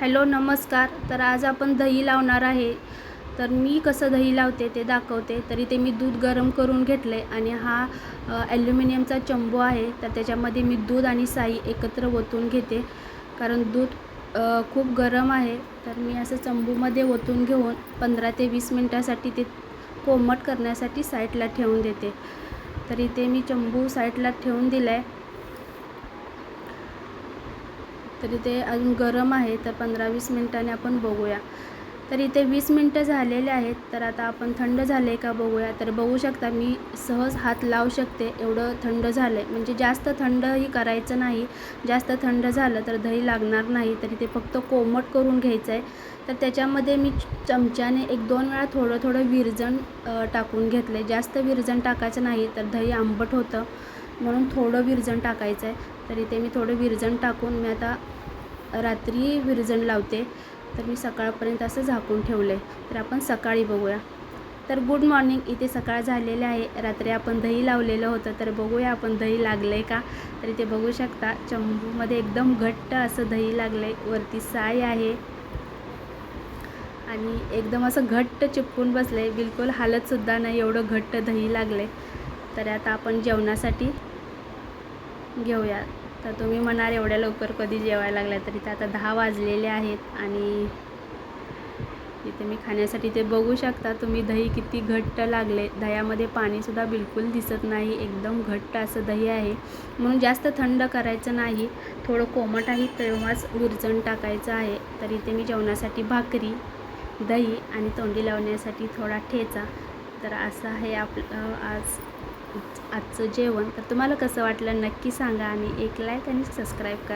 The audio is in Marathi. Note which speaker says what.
Speaker 1: हॅलो नमस्कार. तर आज आपण दही लावणार आहे. तर मी कसं दही लावते ते दाखवते. तरी ते मी दूध गरम करून घेतले आणि हा ॲल्युमिनियमचा चंबू आहे. तर त्याच्यामध्ये मी दूध आणि साई एकत्र ओतून घेते. कारण दूध खूप गरम आहे. तर मी असं चंबूमध्ये ओतून घेऊन पंधरा ते वीस मिनटासाठी ते कोमट करण्यासाठी साईडला ठेवून देते. तर इथे मी चंबू साईडला ठेवून दिला आहे तर इथे अजून गरम आहे तर पंधरा वीस मिनटाने आपण बघूया. तर इथे वीस मिनटं झालेले आहेत तर आता आपण थंड झाले का बघूया. तर बघू शकता मी सहज हात लावू शकते एवढं थंड झालं आहे म्हणजे जास्त थंडही करायचं नाही. जास्त थंड झालं तर दही लागणार नाही तर इथे फक्त कोमट करून घ्यायचं आहे तर त्याच्यामध्ये मी चमच्याने एक दोन वेळा थोडं थोडं विरजण टाकून घेतलं आहे जास्त विरजण टाकायचं नाही तर दही आंबट होतं. म्हणून थोडं विरजण टाकायचं आहे तर इथे मी थोडं विरजण टाकून मी आता रात्री विरजण लावते. तर मी सकाळपर्यंत असं झाकून ठेवलं आहे तर आपण सकाळी बघूया. तर गुड मॉर्निंग इथे सकाळ झालेले आहे. रात्री आपण दही लावलेलं होतं. तर बघूया आपण दही लागलं आहे का? तर इथे बघू शकता चंबूमध्ये एकदम घट्ट असं दही लागलं आहे वरती साय आहे. आणि एकदम असं घट्ट चिपकून बसलं आहे बिलकुल हालतसुद्धा नाही. एवढं घट्ट दही लागलं आहे तर आता आपण जेवणासाठी घेऊया तर तुम्ही म्हणाल एवढ्या लवकर कधी जेवायला लागला तर आता दहा वाजलेले आहेत आणि इथे मी खाण्यासाठी ते बघू शकता. तुम्ही दही किती घट्ट लागले. दह्यामध्ये पाणीसुद्धा बिलकुल दिसत नाही. एकदम घट्ट असं दही आहे. म्हणून जास्त थंड करायचं नाही. थोडं कोमट आहे तेव्हाच उर्जण टाकायचं आहे. तर इथे मी जेवणासाठी भाकरी दही आणि तोंडी लावण्यासाठी थोडा ठेचा. तर असं आहे आपलं आज आजचं जेवण. तर तुम्हाला कसं वाटलं नक्की सांगा आणि एक लाईक आणि सबस्क्राईब करा.